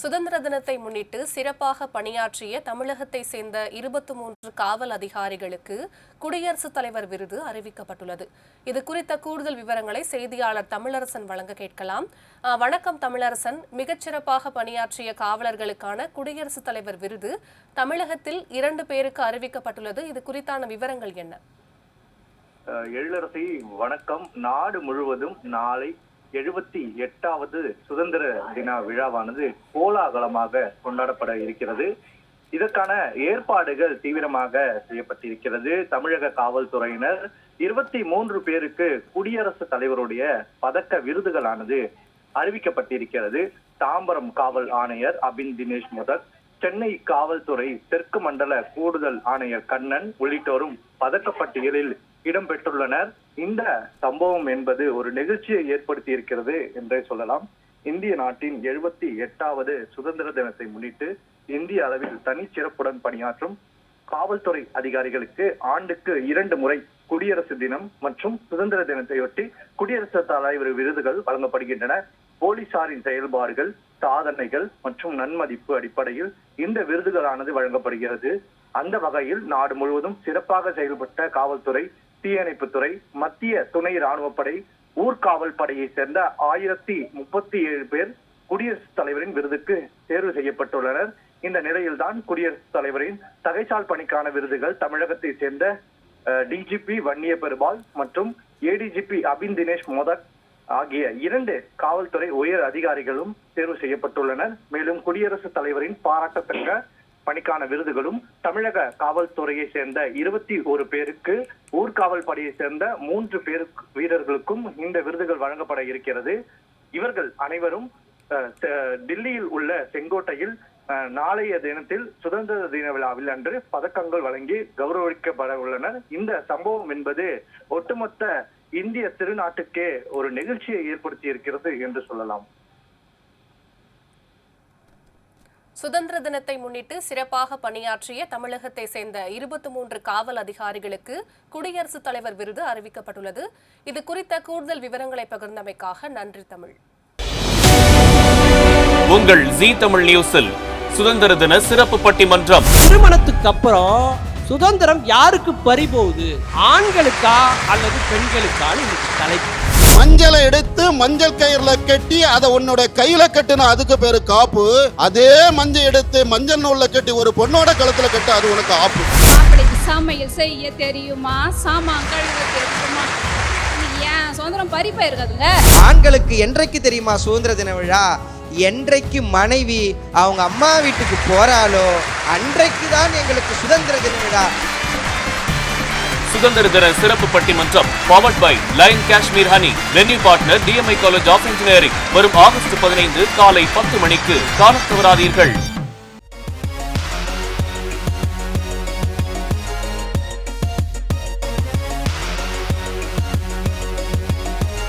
சுதந்திர தினத்தை முன்னிட்டு சிறப்பாக பணியாற்றிய தமிழகத்தை சேர்ந்த இருபத்தி மூன்று காவல் அதிகாரிகளுக்கு குடியரசுத் தலைவர் விருது அறிவிக்கப்பட்டுள்ளது. இது குறித்த கூடுதல் விவரங்களை செய்தியாளர் தமிழரசன் வழங்க கேட்கலாம். வணக்கம் தமிழரசன். மிகச்சிறப்பாக பணியாற்றிய காவலர்களுக்கான குடியரசுத் தலைவர் விருது தமிழகத்தில் இரண்டு பேருக்கு அறிவிக்கப்பட்டுள்ளது. இது குறித்தான விவரங்கள் என்ன? எழிலரசி வணக்கம். நாடு முழுவதும் நாளை எழுபத்தி எட்டாவது சுதந்திர தின விழாவானது கோலாகலமாக கொண்டாடப்பட இருக்கிறது. இதற்கான ஏற்பாடுகள் தீவிரமாக செய்யப்பட்டிருக்கிறது. தமிழக காவல்துறையினர் இருபத்தி மூன்று பேருக்கு குடியரசுத் தலைவருடைய பதக்க விருதுகளானது அறிவிக்கப்பட்டிருக்கிறது. தாம்பரம் காவல் ஆணையர் அபின் தினேஷ் முதல் சென்னை காவல்துறை தெற்கு மண்டல கூடுதல் ஆணையர் கண்ணன் உள்ளிட்டோரும் பதக்கப்பட்டியலில் இடம்பெற்றுள்ளனர் இந்த சம்பவம் என்பது ஒரு நெகிழ்ச்சியை ஏற்படுத்தி இருக்கிறது என்றே சொல்லலாம். இந்திய நாட்டின் எழுபத்தி எட்டாவது சுதந்திர தினத்தை முன்னிட்டு இந்திய அளவில் தனிச்சிறப்புடன் பணியாற்றும் காவல்துறை அதிகாரிகளுக்கு ஆண்டுக்கு இரண்டு முறை குடியரசு தினம் மற்றும் சுதந்திர தினத்தையொட்டி குடியரசுத் தலைவர் விருதுகள் வழங்கப்படுகின்றன. போலீசாரின் செயல்பாடுகள் சாதனைகள் மற்றும் நன்மதிப்பு அடிப்படையில் இந்த விருதுகளானது வழங்கப்படுகிறது. அந்த வகையில் நாடு முழுவதும் சிறப்பாக செயல்பட்ட காவல்துறை தீயணைப்புத்துறை மத்திய துணை ராணுவப்படை ஊர்காவல் படையை சேர்ந்த ஆயிரத்தி முப்பத்தி ஏழு பேர் குடியரசுத் தலைவரின் விருதுக்கு தேர்வு செய்யப்பட்டுள்ளனர். இந்த நிலையில்தான் குடியரசுத் தலைவரின் தகைச்சால் பணிக்கான விருதுகள் தமிழகத்தை சேர்ந்த டிஜிபி வன்னிய பெருமாள் மற்றும் ஏடிஜிபி அபின் தினேஷ் மோதக் ஆகிய இரண்டு காவல்துறை உயர் அதிகாரிகளும் தேர்வு செய்யப்பட்டுள்ளனர். மேலும் குடியரசுத் தலைவரின் பாராட்டத்தக்க பணிக்கான விருதுகளும் தமிழக காவல்துறையை சேர்ந்த இருபத்தி ஒரு பேருக்கு ஊர்காவல் படையை சேர்ந்த மூன்று பேருக்கு வீரர்களுக்கும் இந்த விருதுகள் வழங்கப்பட இருக்கிறது. இவர்கள் அனைவரும் அஹ், டில்லியில் உள்ள செங்கோட்டையில் அஹ், நாளைய தினத்தில் சுதந்திர தின விழாவில் அன்று பதக்கங்கள் வழங்கி கௌரவிக்கப்பட உள்ளனர். இந்த சம்பவம் என்பது ஒட்டுமொத்த இந்திய திருநாட்டுக்கே ஒரு நெகிழ்ச்சியை ஏற்படுத்தி இருக்கிறது என்று சொல்லலாம். சுதந்திர தினத்தை முன்னிட்டு சிறப்பாக பணியாற்றிய தமிழகத்தை சேர்ந்த இருபத்தி மூன்று காவல் அதிகாரிகளுக்கு குடியரசுத் தலைவர் விருது அறிவிக்கப்பட்டுள்ளது. இது குறித்த கூடுதல் விவரங்களை பகிர்ந்தமைக்காக நன்றி தமிழ். உங்கள் ஜீ தமிழ் நியூஸில் சுதந்திர தின சிறப்பு பட்டிமன்றம். திருமணத்துக்கு அப்புறம் சுதந்திரம் யாருக்கு பறிபோகுது? ஆண்களுக்கா அல்லது பெண்களுக்கான்னு இன்னைக்கு தலைப்பு. மஞ்சளை எடுத்து மஞ்சள் கயிறுல கட்டி அதை உன்னோட கையில கட்டின அதுக்கு பேரு காப்பு. அதே மஞ்சள் எடுத்து மஞ்சள் நூல்ல கட்டி ஒரு பொண்ணோட கழுத்துல கட்டு அது உனக்கு ஆப்பு. மாப்பிள்ளைக்கு சமையல் செய்ய தெரியுமா? சாமான் கழுவ தெரியுமா? ஏன் சுதந்திரம் பறிப்பா இருக்காதுங்க ஆண்களுக்கு என்றைக்கு தெரியுமா சுதந்திர தின விழா? என்றைக்கு மனைவி அவங்க அம்மா வீட்டுக்கு போறாளோ அன்றைக்கு தான் எங்களுக்கு சுதந்திர தின விழா. சுதந்திர தின சிறப்பு பட்டிமன்றம் powered by line Kashmir honey venue partner DMI college of engineering வரும் ஆகஸ்ட் பதினைந்து காலை பத்து மணிக்கு காணத் தவறாதீர்கள்.